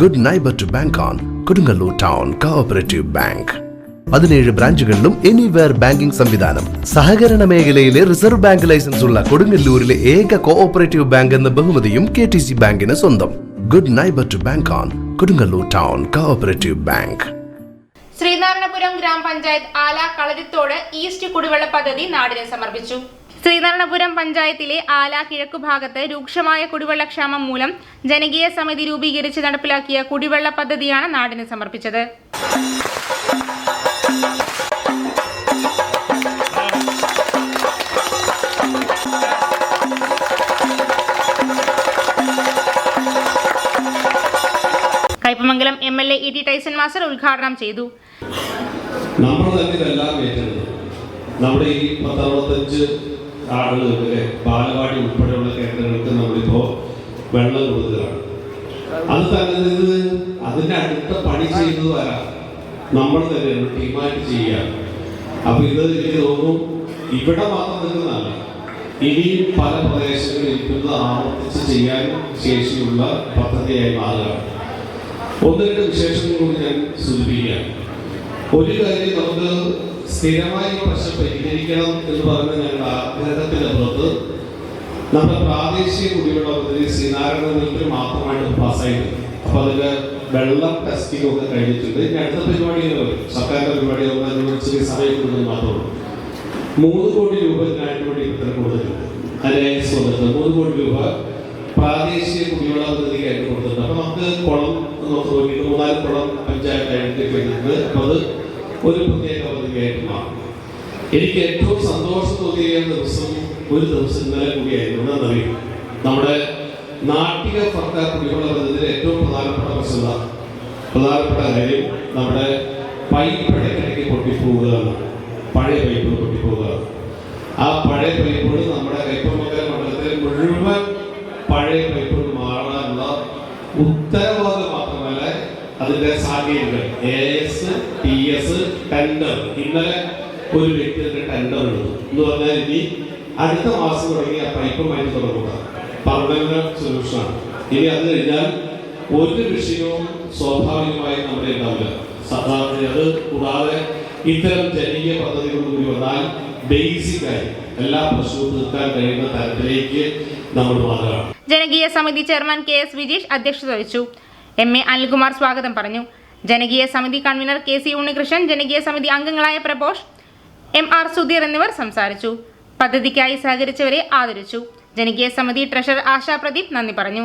Good neighbour to bank on Kodungallur town cooperative bank പതിനേഴ് ബ്രാഞ്ചുകളിലും anywhere banking സംവിധാനം. സഹകരണ മേഖലയിലെ റിസർവ് ബാങ്ക് ലൈസൻസ് ഉള്ള കൊടുങ്ങല്ലൂരിലെ ഏക കോഓപ്പറേറ്റീവ് ബാങ്ക് എന്ന ബഹുമതിയും കെ ടി സി ബാങ്കിന് സ്വന്തം. Good neighbour to bank on Kodungallur town cooperative bank Sreenarayanapuram ഗ്രാമപഞ്ചായത്ത് ആല കളരിത്തോട് ഈസ്റ്റ് കുടിവെള്ള പദ്ധതി നാടിന് സമർപ്പിച്ചു. ശ്രീനാരായണപുരം പഞ്ചായത്തിലെ ആല കിഴക്കു ഭാഗത്ത് രൂക്ഷമായ കുടിവെള്ളക്ഷാമം മൂലം ജനകീയ സമിതി രൂപീകരിച്ച് നടപ്പിലാക്കിയ കുടിവെള്ള പദ്ധതിയാണ് നാടിന് സമർപ്പിച്ചത്. Kaipamangalam M L A E T Tyson master ഉദ്ഘാടനം ചെയ്തു. നമ്മൾ തന്നെ ഇതെല്ലാം ഏറ്റെടുത്തു. നമ്മുടെ ഈ പത്തറുപത്തഞ്ച് ആളുകൾക്ക് അല്ലെ ബാലവാടി ഉൾപ്പെടെയുള്ള കേന്ദ്രങ്ങൾക്ക് നമ്മളിപ്പോ വെള്ളം കൊടുക്കുകയാണ്. അത് തന്നത് അതിന്റെ അടുത്ത പണി ചെയ്തത് വരാം നമ്മൾ തന്നെ ടീമായിട്ട് ചെയ്യാം അപ്പൊ ഇത് എനിക്ക് തോന്നും ഇവിടെ മാത്രം നിൽക്കുന്നതല്ല. ഇനിയും പല പ്രദേശങ്ങളിൽ ഇരിക്കുന്നത് ആവർത്തിച്ച് ചെയ്യാൻ ശേഷിയുള്ള പദ്ധതിയായി മാറുകയാണ്. ഒന്ന് രണ്ട് വിശേഷങ്ങൾ കൂടി ഞാൻ സൂചിപ്പിക്കുകയാണ്. ഒരു കാര്യം നമുക്ക് സ്ഥിരമായി പ്രശ്നം പരിഹരിക്കണം എന്ന് പറഞ്ഞ ഞങ്ങളുടെ ആഗ്രഹത്തിന്റെ പുറത്ത്. നമ്മുടെ പ്രാദേശിക കുടിവെള്ള പദ്ധതി ശ്രീനാരായണ നിലത്തിൽ മാത്രമായിട്ട് പാസ്സായിട്ട് അപ്പൊ അതിന്റെ വെള്ളം ടെസ്റ്റിംഗ് ഒക്കെ കഴിഞ്ഞിട്ടുണ്ട്. ഇനി അടുത്ത പരിപാടികൾ വരും. സർക്കാരിന്റെ പരിപാടി ചെറിയ സമയം കൊടുക്കുന്നത് മാത്രമേ ഉള്ളൂ. മൂന്ന് കോടി രൂപ ഇതിനായിട്ട് ഇത്തരം കൊടുത്തിട്ടുണ്ട് അതിനെ സ്വന്തത്ത് മൂന്ന് കോടി രൂപ പ്രാദേശിക കുടിവെള്ള പദ്ധതിക്കായിട്ട് കൊടുത്തിട്ടുണ്ട്. അപ്പൊ നമുക്ക് കുളം നോക്കിയിട്ട് മൂന്നാൽ കുളം പഞ്ചായത്ത് ഐഡന്റിഫൈ ചെയ്തിട്ടുണ്ട് അപ്പൊ അത് ഒരു പ്രത്യേക പദ്ധതിയായിട്ട് മാറും എനിക്ക് ഏറ്റവും സന്തോഷം തോന്നിയ ദിവസം ഒരു ദിവസം ഇന്നലെ കൂടിയായിരുന്നു. എന്താണെന്നറിയും? നമ്മുടെ നാട്ടിക സർക്കാർ കുടിവെള്ള പദ്ധതിയിലെ ഏറ്റവും പ്രധാനപ്പെട്ട പ്രശ്നത. പ്രധാനപ്പെട്ട കാര്യം നമ്മുടെ പൈപ്പ് ഇടയ്ക്കിടയ്ക്ക് പൊട്ടിപ്പോവുക എന്നാണ്. പഴയ പൈപ്പുകൾ പൊട്ടിപ്പോവുക ആ പഴയ പൈപ്പുകൾ നമ്മുടെ കൈപ്പമംഗലം മണ്ഡലത്തിലെ മുഴുവൻ പഴയ പൈപ്പുകൾ മാറാനുള്ള ഉത്തരവാദിത്തം മാത്രമല്ല അതിന്റെ സാങ്കേതിക എ എസ് എസ് ടെൻഡർ ഇന്നലെ ഒരു വ്യക്തിയുടെ ടെൻഡർ എടുത്തു എന്ന് പറഞ്ഞാൽ ഇനി അടുത്ത മാസം തുടങ്ങി ആ പൈപ്പുമായിട്ട് തുടങ്ങുക. പെർമനന്റ് സൊല്യൂഷനാണ് ഇനി അത് കഴിഞ്ഞാൽ ഒരു വിഷയവും സ്വാഭാവികമായി നമ്മുടെ ഉണ്ടാവില്ല. സാധാരണ അത് കൂടാതെ ഇത്തരം ജനകീയ പദ്ധതികൾ കൂടി വന്നാൽ ബേസിക്കായി എല്ലാ പ്രശ്നവും തീർക്കാൻ കഴിയുന്ന തരത്തിലേക്ക് നമ്മൾ മാറുകയാണ്. ജനകീയ സമിതി ചെയർമാൻ കെ എസ് വിജീഷ് അധ്യക്ഷത വഹിച്ചു. എം എ അനിൽകുമാർ സ്വാഗതം പറഞ്ഞു. ജനകീയ സമിതി കൺവീനർ കെ സി ഉണ്ണികൃഷ്ണൻ ജനകീയ സമിതി അംഗങ്ങളായ പ്രഭോഷ് എം ആർ സുധീർ എന്നിവർ സംസാരിച്ചു. പദ്ധതിക്കായി സഹകരിച്ചവരെ ആദരിച്ചു. ജനകീയ സമിതി ട്രഷറർ ആശാ പ്രദീപ് നന്ദി പറഞ്ഞു.